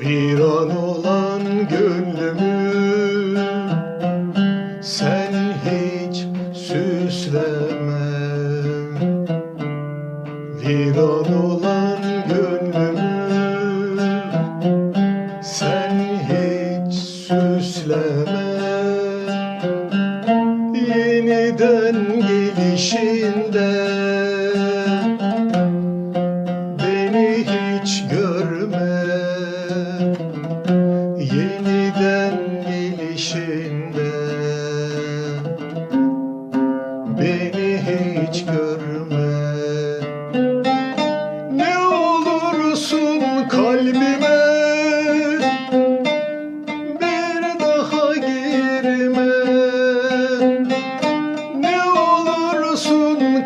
Viran olan gönlümü Yeniden gelişinde. Beni hiç görme. Yeniden gelişinde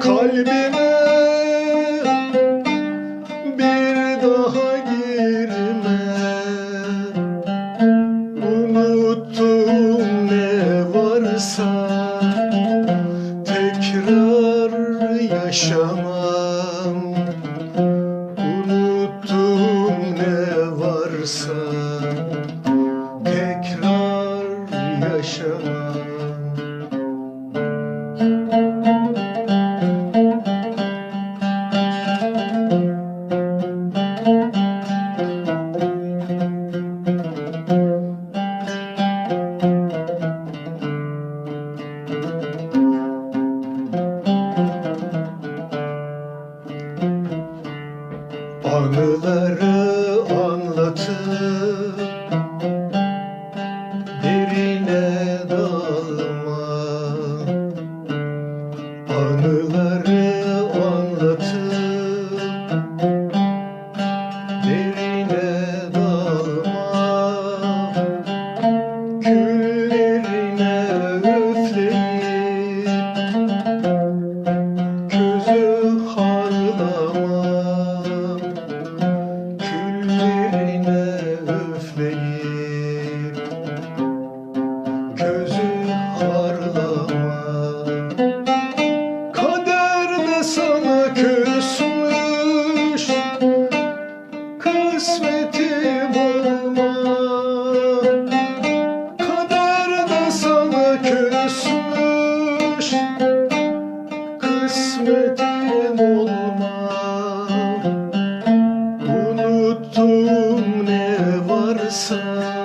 kalbime bir daha girme. Unuttum ne varsa Tekrar yaşamam. Unuttum ne varsa Tekrar yaşamam Anıları anlatıp Kısmetim olma Unuttum ne varsa